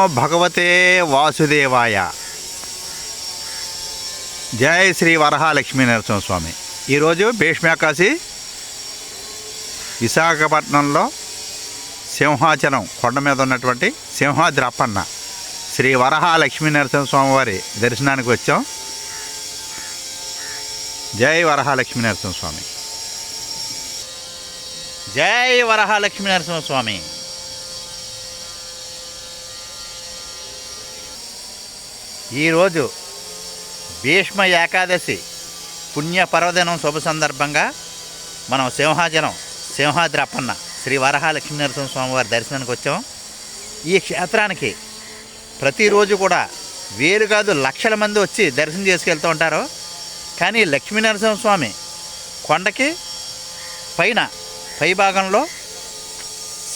భగవతే వాసుదేవాయ. జై శ్రీ వరహాలక్ష్మీ నరసింహస్వామి ఈరోజు భీష్మాకాశి విశాఖపట్నంలో సింహాచలం కొండ మీద ఉన్నటువంటి సింహాద్రి అప్పన్న శ్రీ వరహాలక్ష్మీ నరసింహస్వామి వారి దర్శనానికి వచ్చాం. జై వరహాలక్ష్మీ నరసింహస్వామి జై వరహాలక్ష్మీ నరసింహస్వామి ఈరోజు భీష్మ ఏకాదశి పుణ్య పర్వదినం శుభ సందర్భంగా మనం సింహాచలం సింహాద్రి అప్పన్న శ్రీ వరహాలక్ష్మీ నరసింహ స్వామివారి దర్శనానికి వచ్చాం. ఈ క్షేత్రానికి ప్రతిరోజు కూడా వేలు కాదు లక్షల మంది వచ్చి దర్శనం చేసుకెళ్తూ ఉంటారు. కానీ లక్ష్మీ నరసింహస్వామి కొండకి పైన పై భాగంలో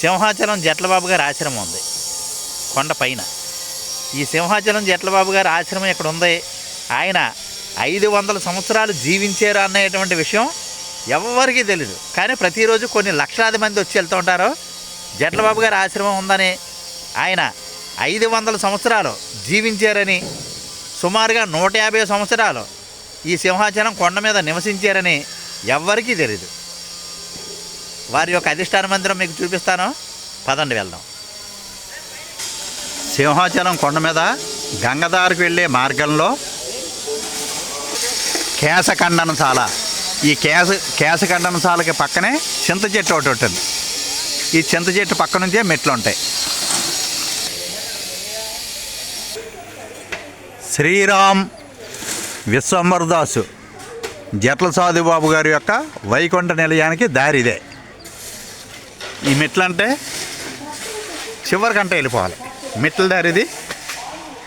సింహాచలం జట్లబాబు గారి ఆశ్రమం ఉంది. కొండ పైన. ఈ సింహాచలం జట్లబాబు గారి ఆశ్రమం ఇక్కడ ఉంది. ఆయన ఐదు వందల సంవత్సరాలు జీవించారు అనేటువంటి విషయం ఎవరికీ తెలియదు కానీ ప్రతిరోజు కొన్ని లక్షలాది మంది వచ్చి వెళ్తూ ఉంటారు. జట్లబాబు గారి ఆశ్రమం ఉందని ఆయన ఐదు వందల సంవత్సరాలు జీవించారని సుమారుగా నూట యాభై సంవత్సరాలు ఈ సింహాచలం కొండ మీద నివసించారని ఎవ్వరికీ తెలియదు వారి యొక్క అధిష్టాన మందిరం మీకు చూపిస్తాను. పదండి వెళ్దాం. సింహాచలం కొండ మీద గంగదారికి వెళ్ళే మార్గంలో కేశఖండనశాల. ఈ కేశ కేశఖండనశాలకి పక్కనే చింత చెట్టు ఒకటి ఉంటుంది. ఈ చింత చెట్టు పక్క నుంచే మెట్లు ఉంటాయి. శ్రీరామ్ విశ్వంబరదాసు జట్ల సాధుబాబు గారి యొక్క వైకుంఠ నిలయానికి దారిదే. ఈ మెట్లు అంటే వెళ్ళిపోవాలి. మెట్ల దారిది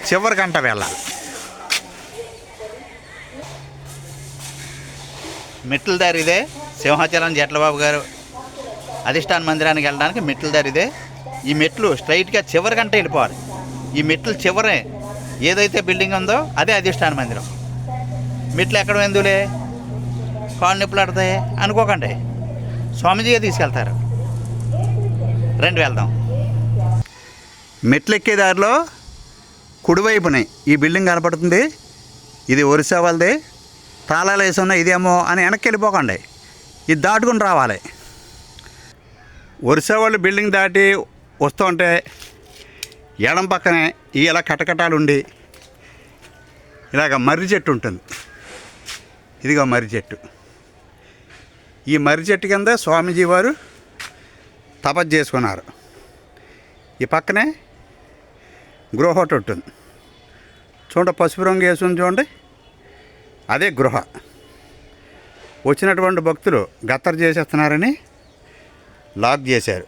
చివరికంట వెళ్ళాలి మెట్ల దారిదే సింహాచలం జట్లబాబు గారు అధిష్టాన మందిరానికి వెళ్ళడానికి మెట్ల దారిదే ఈ మెట్లు స్ట్రైట్గా చివరికంట వెళ్ళిపోవాలి. ఈ మెట్లు చివరే ఏదైతే బిల్డింగ్ ఉందో అదే అధిష్టాన మందిరం. మెట్లు ఎక్కడ ఎందులే? కాళ్ళు నొప్పులు ఆడతాయి? అనుకోకండి. స్వామీజీగా తీసుకెళ్తారు. రండి వెళ్దాం. మెట్లెక్కే దారిలో కుడివైపునే ఈ బిల్డింగ్ కనపడుతుంది. ఇది ఒరిస్సా వాళ్ళది. తాళాలు వేసి ఉన్న ఇదేమో అని వెనక్కి వెళ్ళిపోకండి. ఇది దాటుకుని రావాలి. ఒరిస్సా వాళ్ళు బిల్డింగ్ దాటి వస్తూ ఉంటే ఎడం పక్కనే ఈ ఇలా కటకటాలు ఉండి ఇలాగ మర్రి చెట్టు ఉంటుంది. ఇదిగో మర్రి చెట్టు. ఈ మర్రి చెట్టు కింద స్వామీజీ వారు తపస్సు చేసుకున్నారు. ఈ పక్కనే గృహ ఒకటి ఉంటుంది. చూడండి పసుపు రంగు వేసుకుని చూడండి. అదే గృహ. వచ్చినటువంటి భక్తులు గత్తర చేసేస్తున్నారని లాక్ చేశారు.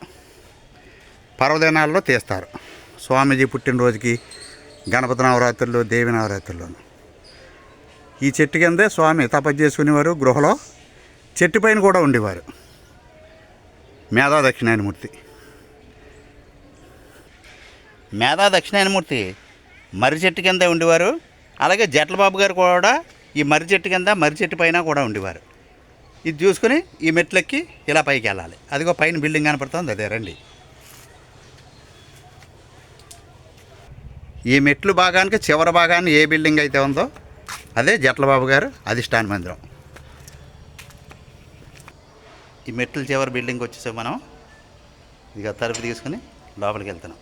పర్వదినాల్లో తీస్తారు. స్వామీజీ పుట్టినరోజుకి గణపతి నవరాత్రులు దేవి నవరాత్రుల్లోను. ఈ చెట్టు కిందే స్వామి తపస్సు చేసుకునేవారు గృహలో చెట్టు పైన కూడా ఉండేవారు. మేధా దక్షిణాయనమూర్తి మేధా దక్షిణాయనమూర్తి. మర్రి చెట్టు కింద ఉండేవారు. అలాగే జట్లబాబు గారు కూడా ఈ మర్రి చెట్టు కింద మర్రి చెట్టు పైన కూడా ఉండేవారు. ఇది చూసుకుని ఈ మెట్లెక్కి ఇలా పైకి వెళ్ళాలి. అదిగో పైన బిల్డింగ్ కనపడుతుంది. అదే రండి. ఈ మెట్లు భాగానికి చివరి భాగాన్ని ఏ బిల్డింగ్ అయితే ఉందో అదే జట్లబాబు గారు అధిష్టాన మందిరం. ఈ మెట్లు చివరి బిల్డింగ్ వచ్చేసాం మనం. ఇక తలుపు తీసుకుని లోపలికి వెళ్తున్నాం.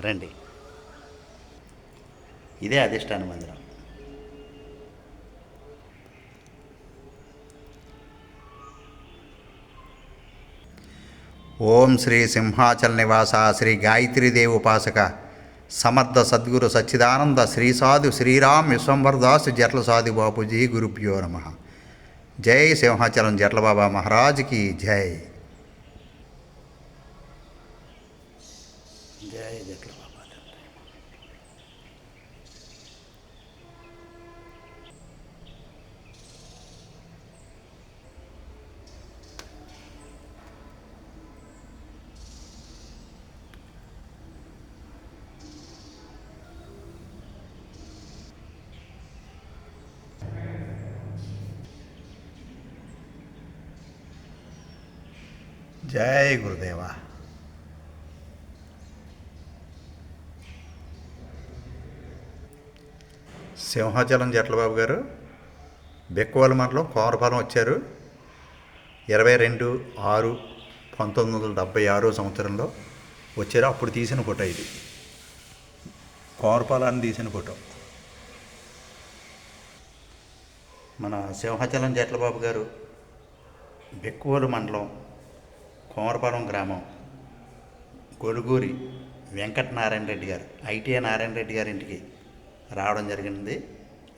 రండి. ఇదే అధిష్టాన మందిరం. ఓం శ్రీ సింహాచల నివాస శ్రీ గాయత్రీదేవి ఉపాసక సమర్థ సద్గురు సచ్చిదానంద శ్రీ సాధు శ్రీరామ్ విశ్వంబర్దాస్ జట్ల సాధు బాపూజీ గురుభ్యో నమ. జై సింహాచలం జట్లబాబా మహారాజ్కి జై. జై జట్ల బాబా జై గురుదేవా సింహాచలం జట్లబాబు గారు బెక్కువాల మండలం కోమరపాలెం వచ్చారు. ఇరవై రెండు ఆరు పంతొమ్మిది వందల డెబ్బై ఆరో సంవత్సరంలో వచ్చారు. అప్పుడు తీసిన ఫోటో ఇది. కోమరపాలాన్ని తీసిన ఫోటో. మన సింహాచలం జట్లబాబు గారు బెక్కువలు మండలం కోమరపాలెం గ్రామం గొలుగూరి వెంకట నారాయణ రెడ్డి గారు ఐటీఐ నారాయణ రెడ్డి గారి ఇంటికి రావడం జరిగింది.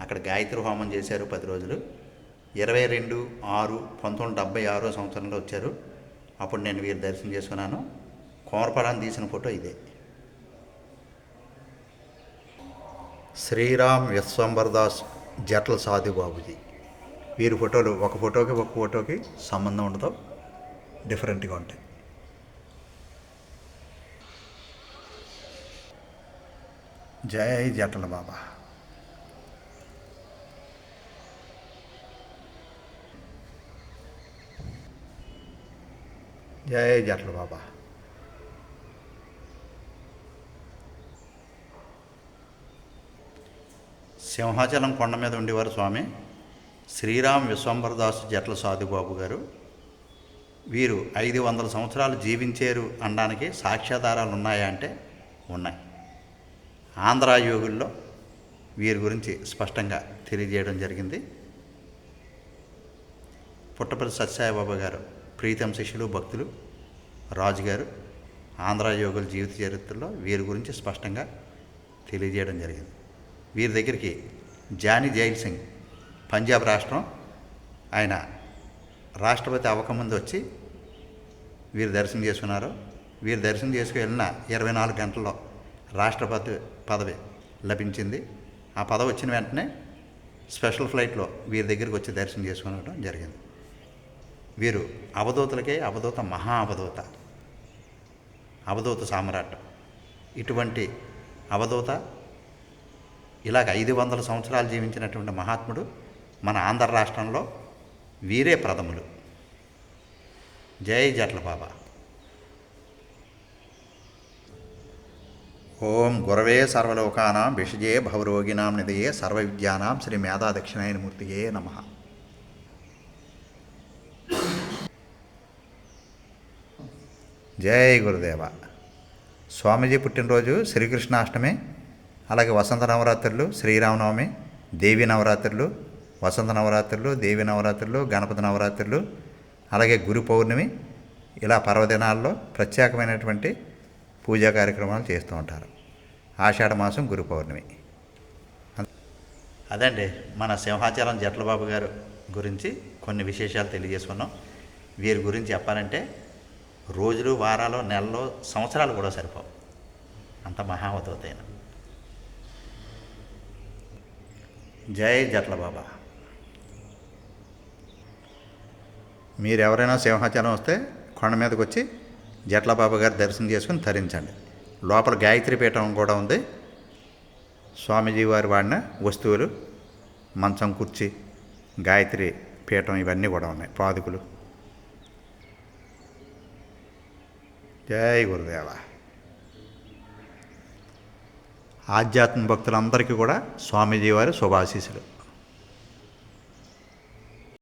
అక్కడ గాయత్రి హోమం చేశారు పది రోజులు. ఇరవై రెండు ఆరు పంతొమ్మిది డెబ్బై ఆరో సంవత్సరంలో వచ్చారు. అప్పుడు నేను వీరు దర్శనం చేసుకున్నాను. కోమరపరాన్ని తీసిన ఫోటో ఇదే. శ్రీరామ్ యశ్వంబర్దాస్ జట్ల సాధు బాబుజీ వీరి ఫోటోలు ఒక ఫోటోకి ఒక ఫోటోకి సంబంధం ఉండదు. డిఫరెంట్గా ఉంటాయి. జై జటల బాబా. జై జటల బాబా. సింహాచలం కొండ మీద ఉండేవారు స్వామి. శ్రీరామ్ విశ్వంబరదాసు జట్ల సాధుబాబు గారు. వీరు ఐదు వందల సంవత్సరాలు జీవించారు అనడానికి సాక్ష్యాధారాలు ఉన్నాయా అంటే ఉన్నాయి. ఆంధ్ర యోగుల్లో వీరి గురించి స్పష్టంగా తెలియజేయడం జరిగింది. పుట్టపల్లి సత్యసాయిబాబా గారు ప్రీతం శిష్యులు భక్తులు రాజుగారు ఆంధ్ర యోగుల జీవిత చరిత్రలో వీరి గురించి స్పష్టంగా తెలియజేయడం జరిగింది. వీరి దగ్గరికి జానీ జైల్ సింగ్ పంజాబ్ రాష్ట్రం ఆయన రాష్ట్రపతి అవ్వకముందు వచ్చి వీరు దర్శనం చేసుకున్నారు. వీరు దర్శనం చేసుకు వెళ్ళిన ఇరవై నాలుగు గంటల్లో రాష్ట్రపతి పదవి లభించింది. ఆ పదవి వచ్చిన వెంటనే స్పెషల్ ఫ్లైట్లో వీరి దగ్గరికి వచ్చి దర్శనం చేసుకోవడం జరిగింది. వీరు అవధూతలకే అవధూత మహా అవధూత అవధూత సామ్రాట్ ఇటువంటి అవధూత ఇలాగ ఐదు వందల సంవత్సరాలు జీవించినటువంటి మహాత్ముడు మన ఆంధ్ర రాష్ట్రంలో వీరే ప్రథములు. జై జట్ల బాబా. ఓం గురవే సర్వలోకానాం విషజే భవరోగినాం నిధయే సర్వ విద్యానాం శ్రీ మేధా దక్షిణాయనమూర్తియే నమ. జై గురుదేవ. స్వామీజీ పుట్టినరోజు శ్రీకృష్ణాష్టమి అలాగే వసంత నవరాత్రులు శ్రీరామనవమి దేవి నవరాత్రులు వసంత నవరాత్రులు దేవి నవరాత్రులు గణపతి నవరాత్రులు అలాగే గురు పౌర్ణమి ఇలా పర్వదినాల్లో ప్రత్యేకమైనటువంటి పూజా కార్యక్రమాలు చేస్తూ ఉంటారు. ఆషాఢ మాసం గురు పౌర్ణమి. అదండి మన సింహాచలం జట్లబాబు గారు గురించి కొన్ని విశేషాలు తెలియజేసుకున్నాం. వీరి గురించి చెప్పాలంటే రోజులు వారాలు నెలలు సంవత్సరాలు కూడా సరిపోవు. అంత మహావతోతైన జై జట్లబాబా. మీరెవరైనా మీరు ఎవరైనా సింహాచలం వస్తే కొండ మీదకి వచ్చి జట్ల బాబా దర్శనం చేసుకుని తరించండి. లోపల గాయత్రి పీఠం కూడా ఉంది. స్వామీజీ వారు వాడిన వస్తువులు మంచం కుర్చీ గాయత్రి పీఠం ఇవన్నీ కూడా ఉన్నాయి. పాదుకులు. జై గురుదేవ. ఆధ్యాత్మిక భక్తులందరికీ కూడా స్వామీజీ వారి శుభాశీసులు